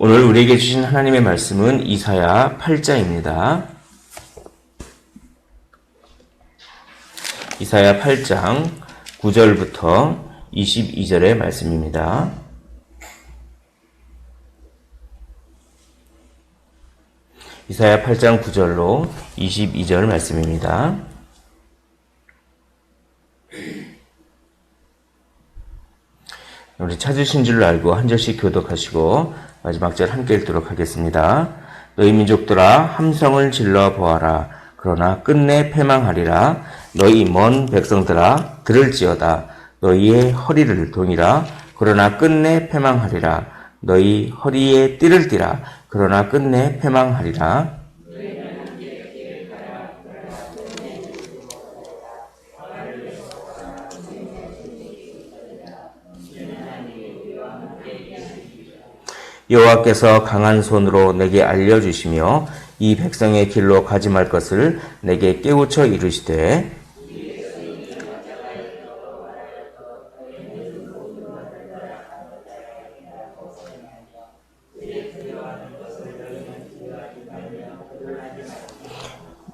오늘 우리에게 주신 하나님의 말씀은 이사야 8장입니다. 이사야 8장 9절부터 22절의 말씀입니다. 이사야 8장 9절로 22절 말씀입니다. 우리 찾으신 줄 알고 한 절씩 교독하시고 마지막 절 함께 읽도록 하겠습니다. 너희 민족들아 함성을 질러 보아라. 그러나 끝내 패망하리라. 너희 먼 백성들아 들을지어다. 너희의 허리를 동이라. 그러나 끝내 패망하리라. 너희 허리에 띠를 띠라. 그러나 끝내 패망하리라. 여호와께서 강한 손으로 내게 알려주시며 이 백성의 길로 가지 말 것을 내게 깨우쳐 이르시되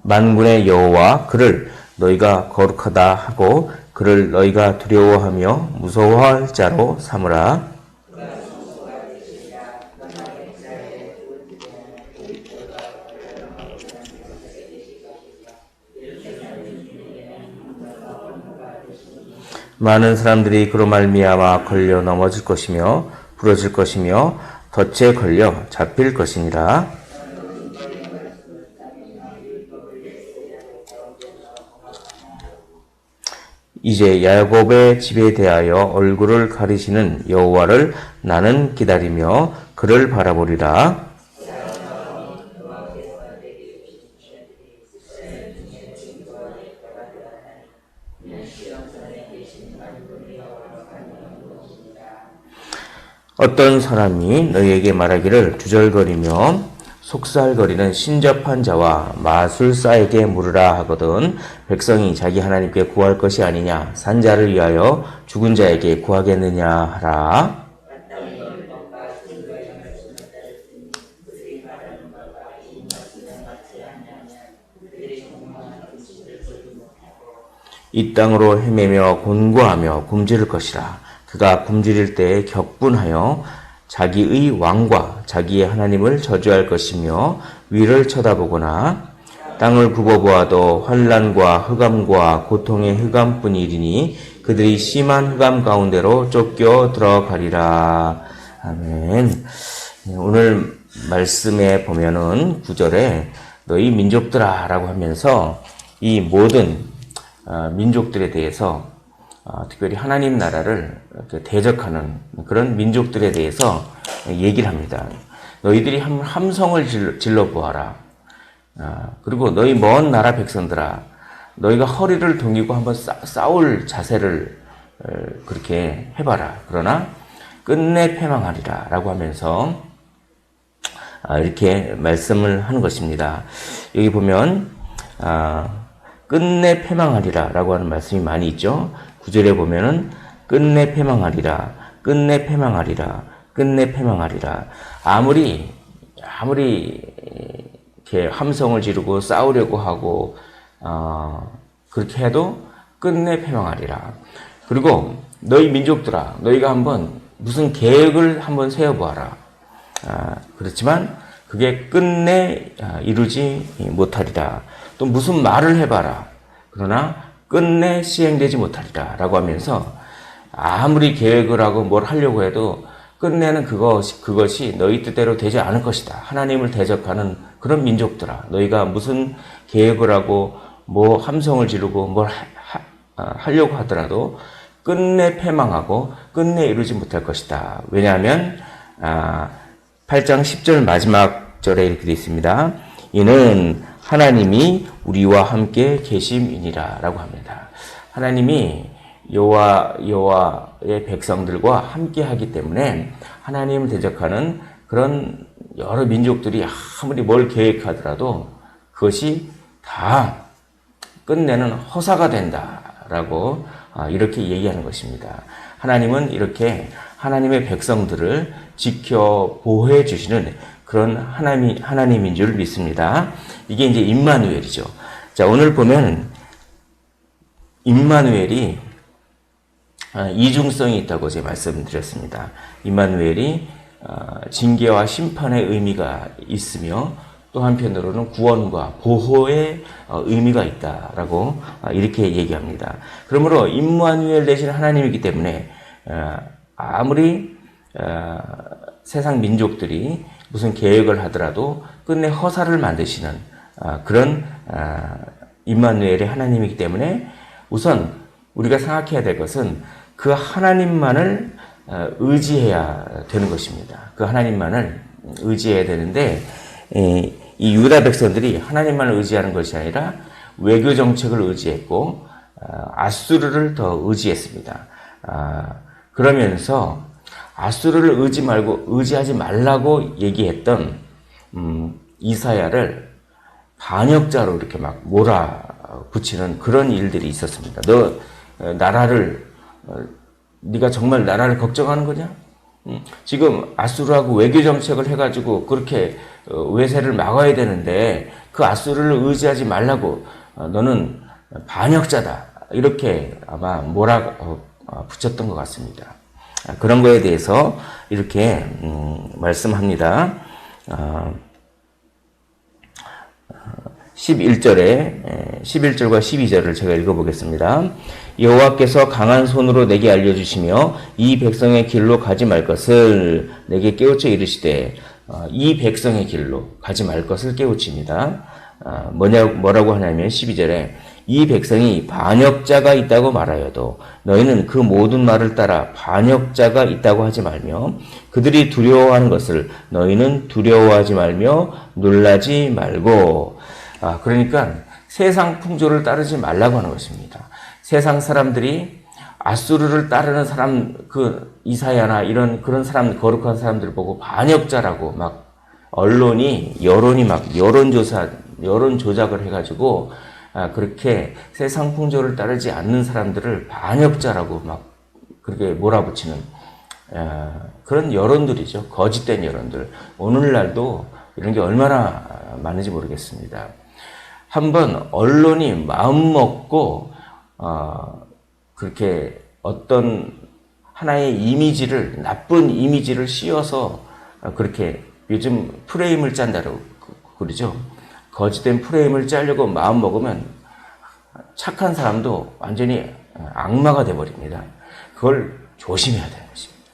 만군의 여호와 그를 너희가 거룩하다 하고 그를 너희가 두려워하며 무서워할 자로 삼으라. 많은 사람들이 그로 말미암아 걸려 넘어질 것이며 부러질 것이며 덫에 걸려 잡힐 것이니라. 이제 야곱의 집에 대하여 얼굴을 가리시는 여호와를 나는 기다리며 그를 바라보리라. 어떤 사람이 너희에게 말하기를 주절거리며 속살거리는 신접한 자와 마술사에게 물으라 하거든 백성이 자기 하나님께 구할 것이 아니냐? 산자를 위하여 죽은 자에게 구하겠느냐? 하라. 이 땅으로 헤매며 곤고하며 굶주릴 것이라 그가 굶주릴 때에 격분하여 자기의 왕과 자기의 하나님을 저주할 것이며 위를 쳐다보거나 땅을 굽어보아도 환란과 흑암과 고통의 흑암뿐이리니 그들이 심한 흑암 가운데로 쫓겨 들어가리라. 아멘. 오늘 말씀에 보면은 구절에 너희 민족들아 라고 하면서 이 모든 어, 민족들에 대해서 어, 특별히 하나님 나라를 대적하는 그런 민족들에 대해서 얘기를 합니다. 너희들이 함, 함성을 질러, 보아라. 아, 그리고 너희 먼 나라 백성들아, 너희가 허리를 동이고 한번 싸, 울 자세를 어, 그렇게 해봐라. 그러나 끝내 패망하리라. 라고 하면서 아, 이렇게 말씀을 하는 것입니다. 여기 보면, 아, 끝내 패망하리라. 라고 하는 말씀이 많이 있죠. 구절에 보면은 끝내 패망하리라. 끝내 패망하리라. 끝내 패망하리라. 아무리 아무리 이렇게 함성을 지르고 싸우려고 하고 어, 그렇게 해도 끝내 패망하리라. 그리고 너희 민족들아, 너희가 한번 무슨 계획을 한번 세워보아라. 아, 그렇지만 그게 끝내 아, 이루지 못하리라. 또 무슨 말을 해봐라. 그러나 끝내 시행되지 못하리라 라고 하면서 아무리 계획을 하고 뭘 하려고 해도 끝내는 그것이, 그것이 너희 뜻대로 되지 않을 것이다. 하나님을 대적하는 그런 민족들아. 너희가 무슨 계획을 하고 뭐 함성을 지르고 뭘 하, 하, 려고 하더라도 끝내 패망하고 끝내 이루지 못할 것이다. 왜냐하면 아, 8장 10절 마지막 절에 이렇게 되어 있습니다. 이는 하나님이 우리와 함께 계심이니라라고 합니다. 하나님이 여호와 여호와의 백성들과 함께 하기 때문에 하나님을 대적하는 그런 여러 민족들이 아무리 뭘 계획하더라도 그것이 다 끝내는 허사가 된다라고 아, 이렇게 얘기하는 것입니다. 하나님은 이렇게 하나님의 백성들을 지켜 보호해 주시는 그런 하나님, 하나님인 줄 믿습니다. 이게 이제 임마누엘이죠. 자, 오늘 보면 임마누엘이 아, 이중성이 있다고 제가 말씀드렸습니다. 임마누엘이 아, 징계와 심판의 의미가 있으며 또 한편으로는 구원과 보호의 어, 의미가 있다라고 아, 이렇게 얘기합니다. 그러므로 임마누엘 대신 하나님이기 때문에 아, 아무리 아, 세상 민족들이 무슨 계획을 하더라도 끝내 허사를 만드시는 아, 그런 아, 임마누엘의 하나님이기 때문에 우선 우리가 생각해야 될 것은 그 하나님만을 어, 의지해야 되는 것입니다. 그 하나님만을 의지해야 되는데 이, 이 유다 백성들이 하나님만을 의지하는 것이 아니라 외교 정책을 의지했고 어, 아수르를 더 의지했습니다. 아, 그러면서 아수르를 의지 말고 의지하지 말라고 얘기했던 음, 이사야를 반역자로 이렇게 막 몰아붙이는 그런 일들이 있었습니다. 너 어, 나라를 어, 네가 정말 나라를 걱정하는 거냐? 음, 지금 아수르하고 외교 정책을 해가지고 그렇게 어, 외세를 막아야 되는데 그 아수르를 의지하지 말라고 어, 너는 반역자다 이렇게 아마 몰아 붙였던 것 같습니다. 아, 그런 거에 대해서 이렇게 음, 말씀합니다. 아, 11절에 11절과 12절을 제가 읽어보겠습니다. 여호와께서 강한 손으로 내게 알려주시며 이 백성의 길로 가지 말 것을 내게 깨우쳐 이르시되 어, 이 백성의 길로 가지 말 것을 깨우칩니다. 어, 뭐냐 뭐라고 하냐면 12절에 이 백성이 반역자가 있다고 말하여도 너희는 그 모든 말을 따라 반역자가 있다고 하지 말며 그들이 두려워하는 것을 너희는 두려워하지 말며 놀라지 말고 아, 그러니까 세상 풍조를 따르지 말라고 하는 것입니다. 세상 사람들이 아수르를 따르는 사람, 그 이사야나 이런 그런 사람, 거룩한 사람들 보고 반역자라고 막 언론이, 여론이 막 여론 조사, 여론 조작을 해가지고 아, 그렇게 세상 풍조를 따르지 않는 사람들을 반역자라고 막 그렇게 몰아붙이는 아, 그런 여론들이죠. 거짓된 여론들. 오늘날도 이런 게 얼마나 많은지 모르겠습니다. 한번 언론이 마음 먹고 어, 그렇게 어떤 하나의 이미지를 나쁜 이미지를 씌워서 그렇게 요즘 프레임을 짠다고 그러죠. 거짓된 프레임을 짜려고 마음 먹으면 착한 사람도 완전히 악마가 돼버립니다. 그걸 조심해야 되는 것입니다.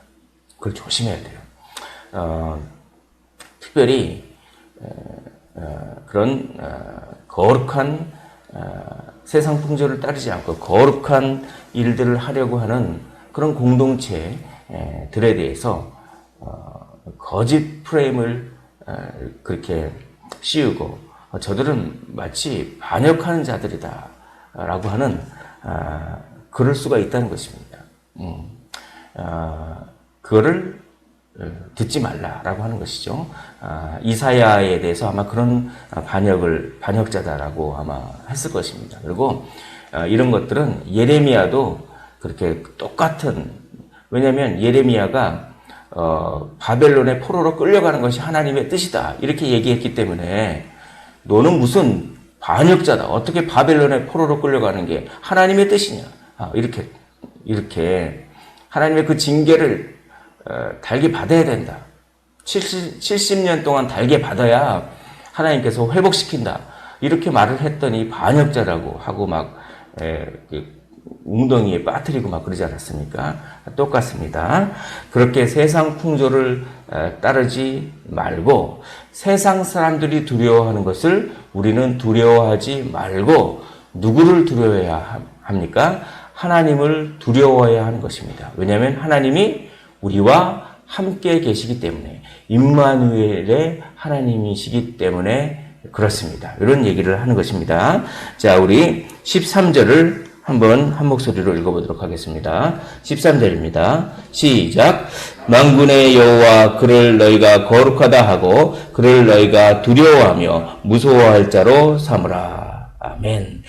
그걸 조심해야 돼요. 어, 특별히 어, 그런 어, 거룩한 어, 세상 풍조를 따르지 않고 거룩한 일들을 하려고 하는 그런 공동체들에 대해서 거짓 프레임을 그렇게 씌우고 저들은 마치 반역하는 자들이다라고 하는 그럴 수가 있다는 것입니다. 음, 그거를 어, 듣지 말라라고 하는 것이죠. 아, 이사야에 대해서 아마 그런 반역을 반역자다라고 아마 했을 것입니다. 그리고 아, 이런 것들은 예레미야도 그렇게 똑같은 왜냐하면 예레미야가 어, 바벨론의 포로로 끌려가는 것이 하나님의 뜻이다 이렇게 얘기했기 때문에 너는 무슨 반역자다 어떻게 바벨론의 포로로 끌려가는 게 하나님의 뜻이냐 아, 이렇게 이렇게 하나님의 그 징계를 어, 달게 받아야 된다. 70, 70년 동안 달게 받아야 하나님께서 회복시킨다. 이렇게 말을 했더니 반역자라고 하고 막 에, 그 웅덩이에 빠뜨리고 막 그러지 않았습니까? 똑같습니다. 그렇게 세상 풍조를 따르지 말고 세상 사람들이 두려워하는 것을 우리는 두려워하지 말고 누구를 두려워해야 합니까? 하나님을 두려워해야 하는 것입니다. 왜냐하면 하나님이 우리와 함께 계시기 때문에 임마누엘의 하나님이시기 때문에 그렇습니다. 이런 얘기를 하는 것입니다. 자, 우리 13절을 한번 한 목소리로 읽어보도록 하겠습니다. 13절입니다. 시작. 망군의 여호와 그를 너희가 거룩하다 하고 그를 너희가 두려워하며 무서워할 자로 삼으라. 아멘.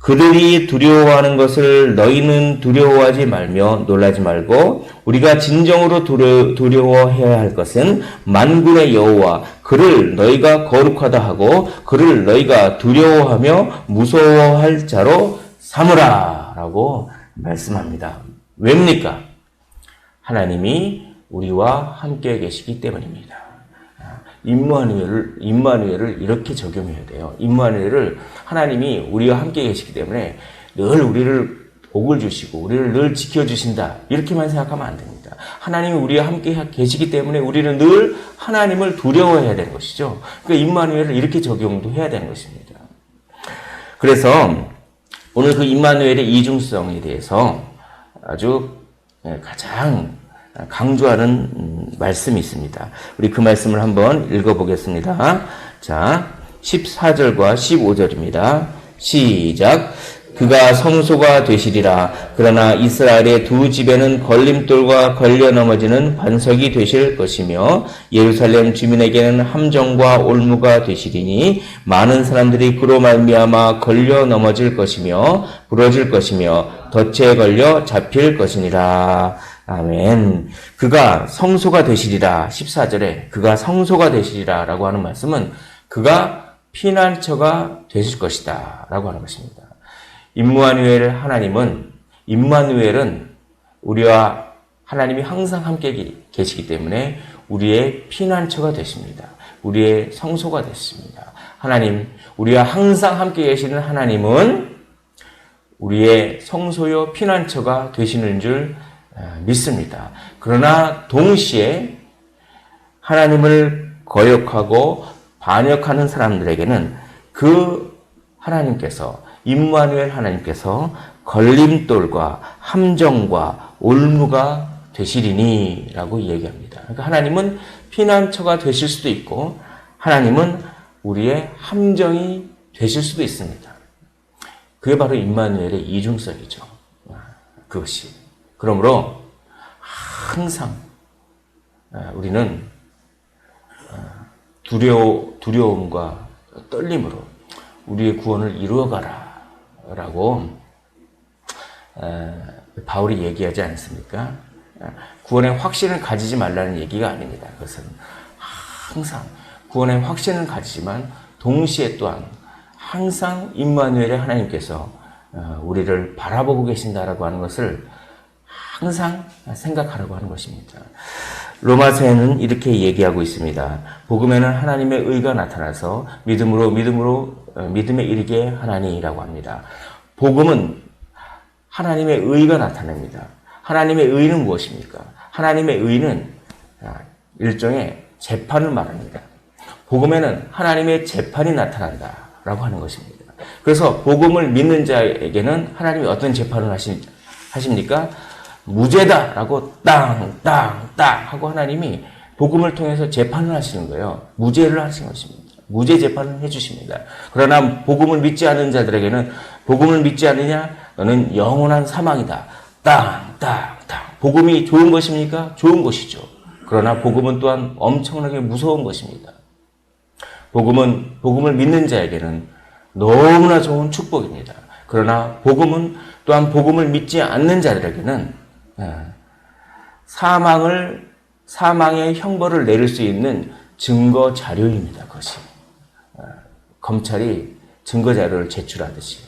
그들이 두려워하는 것을 너희는 두려워하지 말며 놀라지 말고 우리가 진정으로 두려, 두려워해야 할 것은 만군의 여호와 그를 너희가 거룩하다 하고 그를 너희가 두려워하며 무서워할 자로 삼으라라고 말씀합니다. 왜입니까? 하나님이 우리와 함께 계시기 때문입니다. 임마누엘을 임마누엘을 이렇게 적용해야 돼요. 임마누엘을 하나님이 우리와 함께 계시기 때문에 늘 우리를 복을 주시고 우리를 늘 지켜 주신다. 이렇게만 생각하면 안 됩니다. 하나님이 우리와 함께 계시기 때문에 우리는 늘 하나님을 두려워해야 되는 것이죠. 그러니까 임마누엘을 이렇게 적용도 해야 되는 것입니다. 그래서 오늘 그 임마누엘의 이중성에 대해서 아주 가장 강조하는 음, 말씀이 있습니다. 우리 그 말씀을 한번 읽어보겠습니다. 자, 14절과 15절입니다. 시작. 그가 성소가 되시리라. 그러나 이스라엘의 두 집에는 걸림돌과 걸려 넘어지는 반석이 되실 것이며 예루살렘 주민에게는 함정과 올무가 되시리니 많은 사람들이 그로 말미암아 걸려 넘어질 것이며 부러질 것이며 덫에 걸려 잡힐 것이니라. 아멘. 그가 성소가 되시리라. 14절에 그가 성소가 되시리라. 라고 하는 말씀은 그가 피난처가 되실 것이다. 라고 하는 것입니다. 임무아누엘 하나님은, 임마누엘은 우리와 하나님이 항상 함께 계시기 때문에 우리의 피난처가 되십니다. 우리의 성소가 되십니다. 하나님, 우리와 항상 함께 계시는 하나님은 우리의 성소요 피난처가 되시는 줄 믿습니다. 그러나 동시에 하나님을 거역하고 반역하는 사람들에게는 그 하나님께서 임마누엘 하나님께서 걸림돌과 함정과 올무가 되시리니라고 얘기합니다. 그러니까 하나님은 피난처가 되실 수도 있고 하나님은 우리의 함정이 되실 수도 있습니다. 그게 바로 임마누엘의 이중성이죠. 그것이 그러므로 항상 아, 우리는 아, 두려워, 두려움과 떨림으로 우리의 구원을 이루어가라 라고 아, 바울이 얘기하지 않습니까? 구원의 확신을 가지지 말라는 얘기가 아닙니다. 그것은 항상 구원의 확신을 가지지만 동시에 또한 항상 임마누엘의 하나님께서 우리를 바라보고 계신다라고 하는 것을 항상 생각하라고 하는 것입니다. 로마서에는 이렇게 얘기하고 있습니다. 복음에는 하나님의 의가 나타나서 믿음으로 믿음으로 어, 믿음에 이르게 하나니라고 합니다. 복음은 하나님의 의가 나타납니다. 하나님의 의는 무엇입니까? 하나님의 의는 아, 일종의 재판을 말합니다. 복음에는 하나님의 재판이 나타난다라고 하는 것입니다. 그래서 복음을 믿는 자에게는 하나님이 어떤 재판을 하십니까? 무죄다라고 땅, 땅, 땅 하고 하나님이 복음을 통해서 재판을 하시는 거예요. 무죄를 하시는 것입니다. 무죄 재판을 해주십니다. 그러나 복음을 믿지 않는 자들에게는 복음을 믿지 않느냐? 너는 영원한 사망이다. 땅, 땅, 땅. 복음이 좋은 것입니까? 좋은 것이죠. 그러나 복음은 또한 엄청나게 무서운 것입니다. 복음은, 복음을 믿는 자에게는 너무나 좋은 축복입니다. 그러나 복음은 또한 복음을 믿지 않는 자들에게는 예. 사망을 사망의 형벌을 내릴 수 있는 증거 자료입니다. 그것이 예. 검찰이 증거 자료를 제출하듯이.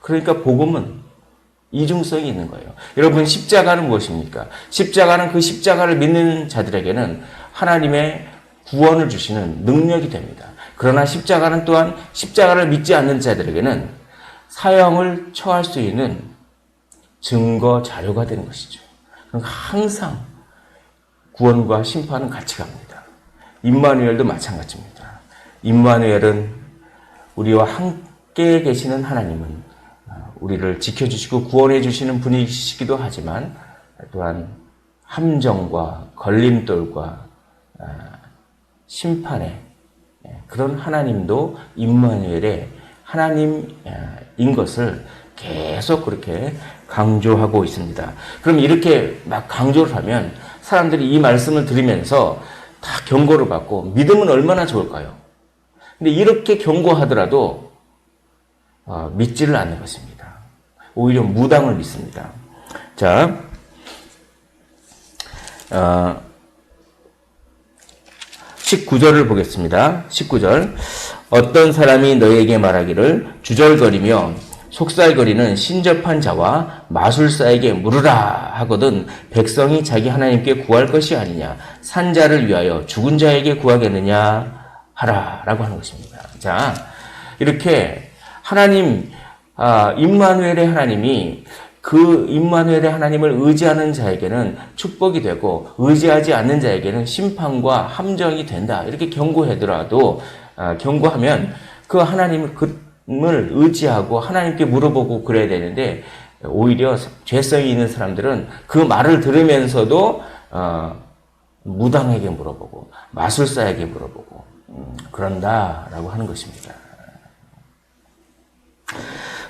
그러니까 복음은 이중성이 있는 거예요. 여러분 십자가는 무엇입니까? 십자가는 그 십자가를 믿는 자들에게는 하나님의 구원을 주시는 능력이 됩니다. 그러나 십자가는 또한 십자가를 믿지 않는 자들에게는 사형을 처할 수 있는 증거 자료가 되는 것이죠. 항상 구원과 심판은 같이 갑니다. 임마누엘도 마찬가지입니다. 임마누엘은 우리와 함께 계시는 하나님은 우리를 지켜주시고 구원해 주시는 분이시기도 하지만 또한 함정과 걸림돌과 아, 심판의 그런 하나님도 임마누엘의 하나님인 것을 계속 그렇게 강조하고 있습니다. 그럼 이렇게 막 강조를 하면 사람들이 이 말씀을 들으면서 다 경고를 받고 믿음은 얼마나 좋을까요? 근데 이렇게 경고하더라도 어, 믿지를 않는 것입니다. 오히려 무당을 믿습니다. 자, 어, 19절을 보겠습니다. 19절. 어떤 사람이 너에게 말하기를 주절거리며 속살거리는 신접한 자와 마술사에게 물으라 하거든 백성이 자기 하나님께 구할 것이 아니냐 산자를 위하여 죽은 자에게 구하겠느냐 하라라고 하는 것입니다. 자 이렇게 하나님 아, 임마누엘의 하나님이 그 임마누엘의 하나님을 의지하는 자에게는 축복이 되고 의지하지 않는 자에게는 심판과 함정이 된다 이렇게 경고하더라도 아, 경고하면 그 하나님을 그 을 의지하고 하나님께 물어보고 그래야 되는데 오히려 죄성이 있는 사람들은 그 말을 들으면서도 어, 무당에게 물어보고 마술사에게 물어보고 음, 그런다라고 하는 것입니다.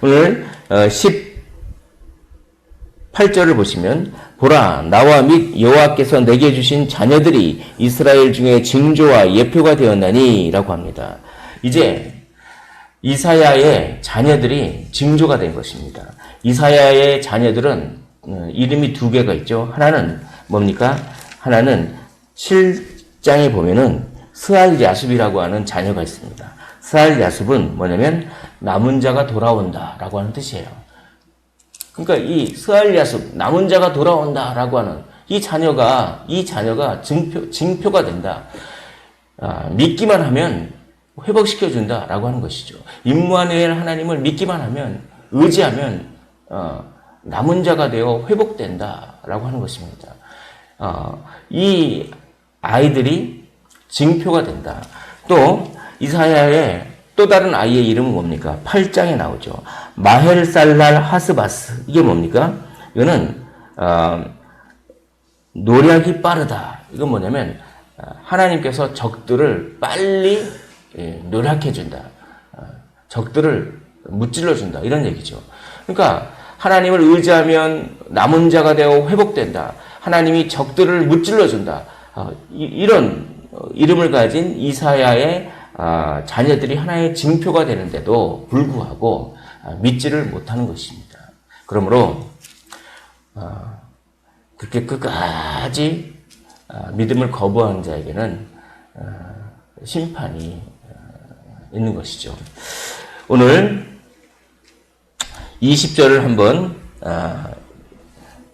오늘 18절을 보시면 보라 나와 및 여호와께서 내게 주신 자녀들이 이스라엘 중에 징조와 예표가 되었나니라고 합니다. 이제 이사야의 자녀들이 징조가 된 것입니다. 이사야의 자녀들은 어, 이름이 두 개가 있죠. 하나는 뭡니까? 하나는 7장에 보면은 스알 야숲이라고 하는 자녀가 있습니다. 스알 야숲은 뭐냐면 남은 자가 돌아온다라고 하는 뜻이에요. 그러니까 이 스알 야숲 남은 자가 돌아온다라고 하는 이 자녀가 이 자녀가 증표 징표가 된다. 아, 믿기만 하면 회복시켜 준다라고 하는 것이죠. 임무하는 하나님을 믿기만 하면 의지하면 어, 남은 자가 되어 회복된다라고 하는 것입니다. 어, 이 아이들이 징표가 된다. 또 이사야의 또 다른 아이의 이름은 뭡니까? 8장에 나오죠. 마헬살랄 하스바스. 이게 뭡니까? 이거는 어, 노력이 빠르다. 이건 뭐냐면 어, 하나님께서 적들을 빨리 예, 노력해 준다. 어, 적들을 무찔러 준다. 이런 얘기죠. 그러니까 하나님을 의지하면 남은 자가 되어 회복된다. 하나님이 적들을 무찔러 준다. 어, 이런 이름을 가진 이사야의 아, 자녀들이 하나의 징표가 되는데도 불구하고 아, 믿지를 못하는 것입니다. 그러므로 아, 그렇게 끝까지 믿음을 거부하는 자에게는 심판이 있는 것이죠. 오늘 20절을 한번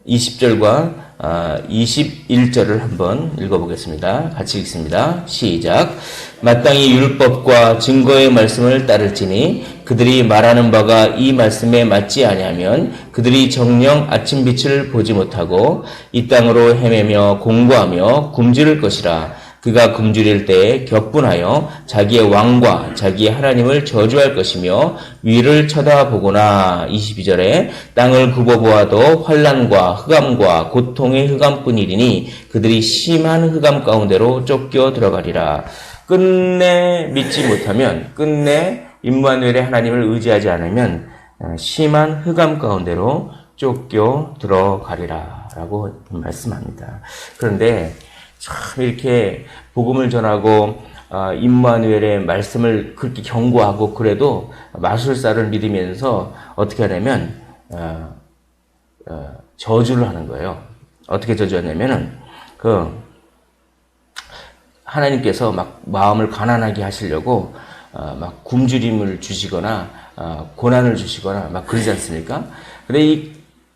20절과 21절을 아, 한번 읽어보겠습니다. 같이 읽습니다. 시작. 마땅히 율법과 증거의 말씀을 따를지니 그들이 말하는 바가 이 말씀에 맞지 아니하면 그들이 정령 아침 빛을 보지 못하고 이 땅으로 헤매며 공부하며 굶주릴 것이라. 그가 굶주릴 때에 격분하여 자기의 왕과 자기의 하나님을 저주할 것이며 위를 쳐다보거나 22절에 땅을 굽어보아도 환란과 흑암과 고통의 흑암뿐이리니 그들이 심한 흑암 가운데로 쫓겨 들어가리라. 끝내 믿지 못하면 끝내 임마누엘의 하나님을 의지하지 않으면 어, 심한 흑암 가운데로 쫓겨 들어가리라라고 말씀합니다. 그런데 참 이렇게 복음을 전하고 아, 임마누엘의 말씀을 그렇게 경고하고 그래도 마술사를 믿으면서 어떻게 하냐면 어, 어, 저주를 하는 거예요. 어떻게 저주하냐면은 그 하나님께서 막 마음을 가난하게 하시려고 어, 막 굶주림을 주시거나 고난을 주시거나 막 그러지 않습니까? 근데 이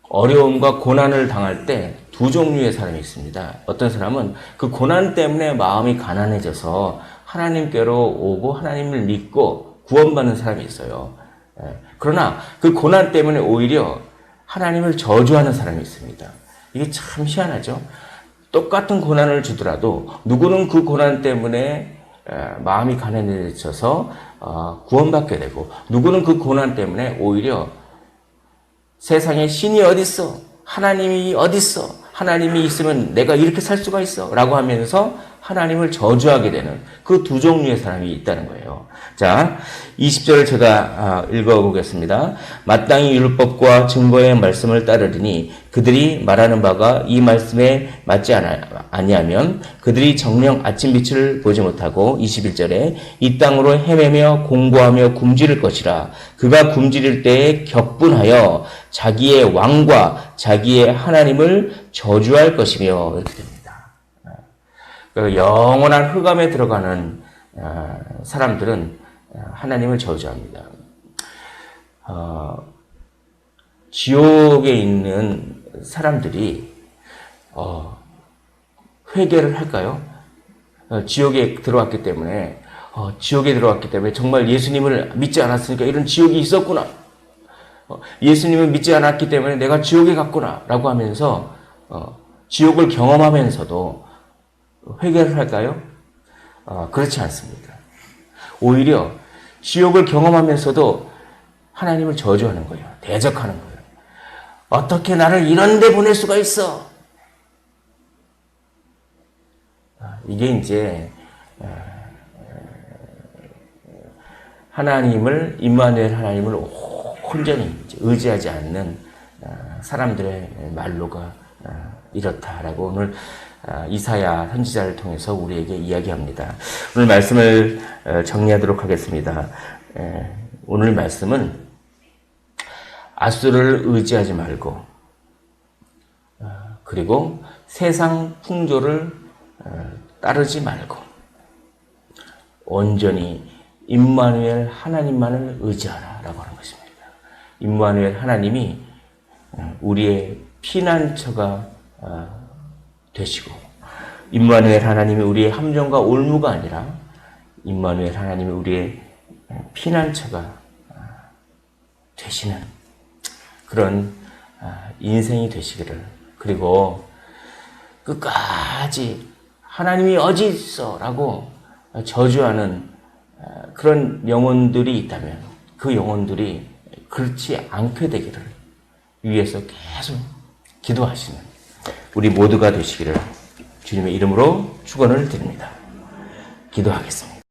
어려움과 고난을 당할 때 두 종류의 사람이 있습니다. 어떤 사람은 그 고난 때문에 마음이 가난해져서 하나님께로 오고 하나님을 믿고 구원받는 사람이 있어요. 예. 그러나 그 고난 때문에 오히려 하나님을 저주하는 사람이 있습니다. 이게 참 희한하죠. 똑같은 고난을 주더라도 누구는 그 고난 때문에 마음이 가난해져서 어, 구원받게 되고 누구는 그 고난 때문에 오히려 세상에 신이 어딨어? 하나님이 어딨어? 하나님이 있으면 내가 이렇게 살 수가 있어? 라고 하면서 하나님을 저주하게 되는 그 두 종류의 사람이 있다는 거예요. 자, 20절을 제가 아, 읽어보겠습니다. 마땅히 율법과 증거의 말씀을 따르리니 그들이 말하는 바가 이 말씀에 맞지 아니하면 그들이 정령 아침 빛을 보지 못하고 21절에 이 땅으로 헤매며 공고하며 굶주릴 것이라 그가 굶주릴 때에 격분하여 자기의 왕과 자기의 하나님을 저주할 것이며 이렇게 됩니다. 그 영원한 흑암에 들어가는 어, 사람들은 어, 하나님을 저주합니다. 어, 지옥에 있는 사람들이 어, 회개를 할까요? 어, 지옥에 들어왔기 때문에 어, 지옥에 들어왔기 때문에 정말 예수님을 믿지 않았으니까 이런 지옥이 있었구나. 어, 예수님을 믿지 않았기 때문에 내가 지옥에 갔구나라고 하면서 어, 지옥을 경험하면서도 회개를 할까요? 어, 그렇지 않습니다. 오히려 지옥을 경험하면서도 하나님을 저주하는 거예요. 대적하는 거예요. 어떻게 나를 이런 데 보낼 수가 있어? 아, 이게 이제 어, 하나님을 임마누엘 하나님을 온전히 의지하지 않는 어, 사람들의 말로가 어, 이렇다라고 오늘 어, 이사야 선지자를 통해서 우리에게 이야기합니다. 오늘 말씀을 어, 정리하도록 하겠습니다. 에, 오늘 말씀은 아수를 의지하지 말고 어, 그리고 세상 풍조를 어, 따르지 말고 온전히 임마누엘 하나님만을 의지하라라고 하는 것입니다. 임마누엘 하나님이 어, 우리의 피난처가 어, 되시고 임마누엘 하나님이 우리의 함정과 올무가 아니라 임마누엘 하나님이 우리의 피난처가 어, 되시는 그런 아, 인생이 되시기를 그리고 끝까지 하나님이 어디 있어라고 저주하는 아, 그런 영혼들이 있다면 그 영혼들이 그렇지 않게 되기를 위해서 계속 기도하시는 우리 모두가 되시기를 주님의 이름으로 축원을 드립니다. 기도하겠습니다.